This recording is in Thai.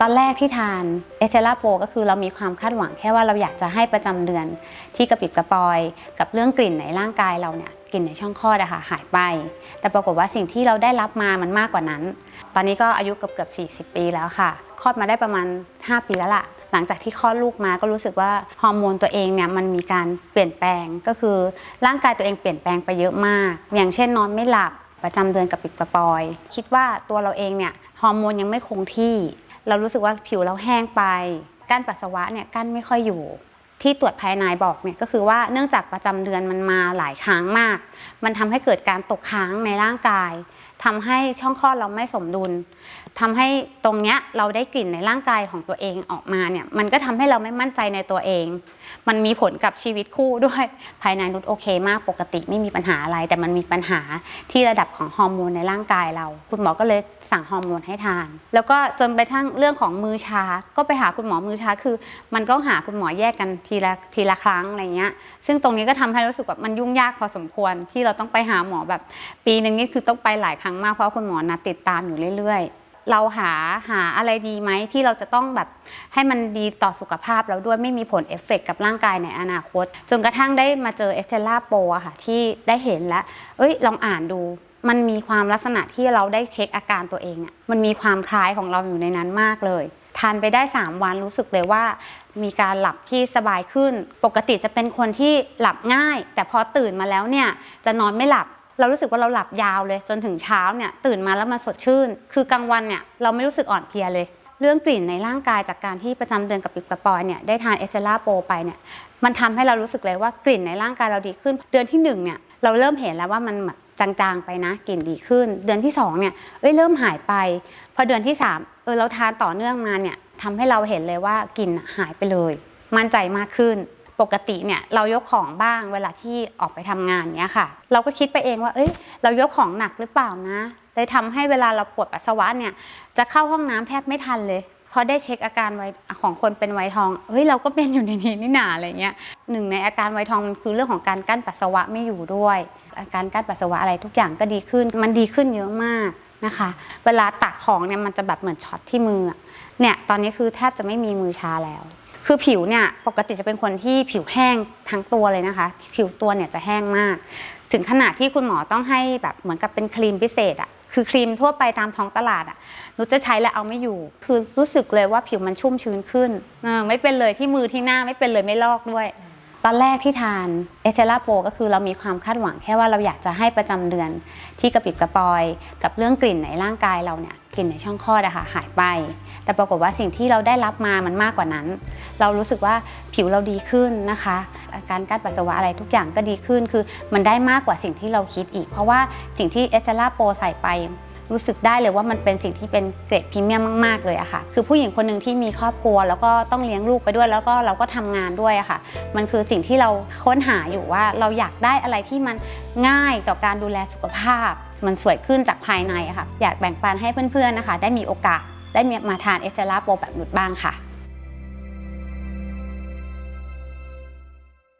ตอนแรกที่ทานเอเซล่าโปก็คือเรามีความคาดหวังแค่ว่าเราอยากจะให้ประจำเดือนที่กระปิดกระปอย กับเรื่องกลิ่นในร่างกายเราเนี่ยกลิ่นในช่องคลอดอะค่ะหายไป แต่ปรากฏว่าสิ่งที่เราได้รับมามันมากกว่านั้น ตอนนี้ก็อายุเกือบเกือบ40 ปีแล้วค่ะคลอดมาได้ประมาณ 5 ปีแล้วล่ะหลังจากที่คลอดลูกมาก็รู้สึกว่าฮอร์โมนตัวเองเนี่ยมันมีการเปลี่ยนแปลงก็คือร่างกายตัวเองเปลี่ยนแปลงไปเยอะมาก อย่างเช่นนอนไม่หลับประจำเดือนกับปิดกระปอย คิดว่าตัวเราเองเนี่ยฮอร์โมนยังไม่คงที่ เรารู้สึกว่าผิวเราแห้งไปกั้นปัสสาวะเนี่ยกั้นไม่ค่อยอยู่ ที่ตรวจภายในบอกเนี่ยก็คือว่าเนื่องจากประจำเดือนมันมาหลายครั้งมาก มันทำให้เกิดการตกค้างในร่างกายทำให้ช่องคลอดเราไม่สมดุล ทำให้ตรงเนี้ยเราได้กลิ่นในร่างกายของตัวเองออกมาเนี่ยมันก็ทำให้เราไม่มั่นใจในตัวเอง มันมีผลกับชีวิตคู่ด้วย ภายในนุชโอเคมากปกติไม่มีปัญหาอะไร แต่มันมีปัญหาที่ระดับของฮอร์โมนในร่างกายเรา คุณหมอก็เลยสั่งฮอร์โมนให้ทาน แล้วก็จนไปทั้งเรื่องของมือชา ก็ไปหาคุณหมอมือชาคือ มันก็หาคุณหมอแยกกันทีละทีละครั้งอะไรเงี้ย ซึ่งตรงนี้ก็ทำให้รู้สึกแบบมันยุ่งยากพอสมควรที่เราต้องไปหาหมอแบบ ปีหนึ่งนี่คือต้องไปหลายครั้งมากเพราะคุณหมอนัดติดตามอยู่เรื่อยๆ เราหาหาอะไรดีไหมที่เราจะต้องแบบให้มันดีต่อสุขภาพเราด้วยไม่มีผลเอฟเฟกต์กับร่างกายในอนาคต จนกระทั่งได้มาเจอเอสเทล่าโปอะค่ะที่ได้เห็นแล้วเอ้ยลองอ่านดูมันมีความลักษณะที่เราได้เช็คอาการตัวเองอะ มันมีความคล้ายของเราอยู่ในนั้นมากเลย ทานไปได้ 3 วันรู้สึกเลยว่า มีการหลับที่สบายขึ้น ปกติจะเป็นคนที่หลับง่าย แต่พอตื่นมาแล้วเนี่ยจะนอนไม่หลับ เรารู้สึกว่าเราหลับยาวเลย จนถึงเช้าเนี่ยตื่นมาแล้วมันสดชื่น คือกลางวันเนี่ยเราไม่รู้สึกอ่อนเพลียเลย เรื่องกลิ่นในร่างกายจากการที่ประจำเดือนกับปิบกระปอยเนี่ยได้ทานเอสเซล่าโปไปเนี่ยมันทำให้เรารู้สึกเลยว่ากลิ่นในร่างกายเราดีขึ้น เดือนที่หนึ่งเนี่ยเราเริ่มเห็นแล้วว่ามันจางๆไปนะกลิ่นดีขึ้น เดือนที่สองเนี่ยเอ้ยเริ่มหายไป พอเดือนที่สามเออเราทานต่อเนื่องมาเนี่ยทำให้เราเห็นเลยว่ากลิ่นหายไปเลย มั่นใจมากขึ้น ปกติเนี่ยเรายกของบ้างเวลาที่ออกไปทำงานเนี้ยค่ะ เราก็คิดไปเองว่า เอ้ย เรายกของหนักหรือเปล่านะเลยทำให้เวลาเราปวดปัสสาวะเนี่ยจะเข้าห้องน้ำแทบไม่ทันเลยพอได้เช็คอาการไวของคนเป็นไวทอง เฮ้ยเราก็เป็นอยู่ในนี้นี่หนาอะไรเงี้ยหนึ่งในอาการไวทองมันคือเรื่องของการกั้นปัสสาวะไม่อยู่ด้วย อาการกั้นปัสสาวะอะไรทุกอย่างก็ดีขึ้น มันดีขึ้นเยอะมากนะคะ เวลาตักของเนี่ยมันจะแบบเหมือนช็อตที่มือเนี่ยตอนนี้คือแทบจะไม่มีมือชาแล้ว คือผิวเนี่ยปกติจะเป็นคนที่ผิวแห้งทั้งตัวเลยนะคะ ผิวตัวเนี่ยจะแห้งมาก ถึงขนาดที่คุณหมอต้องให้แบบเหมือนกับเป็นครีมพิเศษอะคือครีมทั่วไปตามท้องตลาดอะนุชจะใช้แล้วเอาไม่อยู่ คือรู้สึกเลยว่าผิวมันชุ่มชื้นขึ้น ไม่เป็นเลยที่มือที่หน้าไม่เป็นเลยไม่ลอกด้วย ตอนแรกที่ทานเอเซล่าโปก็คือเรามีความคาดหวังแค่ว่าเราอยากจะให้ประจำเดือนที่กระปิบกระปอย กับเรื่องกลิ่นในร่างกายเราเนี่ยกลิ่นในช่องคลอดอะค่ะหายไป แต่ปรากฏว่าสิ่งที่เราได้รับมามันมากกว่านั้น เรารู้สึกว่าผิวเราดีขึ้นนะคะ อาการกั้นปัสสาวะอะไรทุกอย่างก็ดีขึ้น คือมันได้มากกว่าสิ่งที่เราคิดอีก เพราะว่าสิ่งที่เอสเซล่าโปใส่ไป รู้สึกได้เลยว่ามันเป็นสิ่งที่เป็นเกรดพรีเมียมมาก ๆ เลยอะค่ะ คือผู้หญิงคนหนึ่งที่มีครอบครัว แล้วก็ต้องเลี้ยงลูกไปด้วย แล้วก็เราก็ทำงานด้วยอะค่ะ มันคือสิ่งที่เราค้นหาอยู่ว่าเราอยากได้อะไรที่มันง่ายต่อการดูแลสุขภาพ มันสวยขึ้นจากภายในอะค่ะ อยากแบ่งปันให้เพื่อนๆนะคะ ได้มีโอกาสได้มาทานเอสเซล่าโปรแบบนุดบ้างค่ะ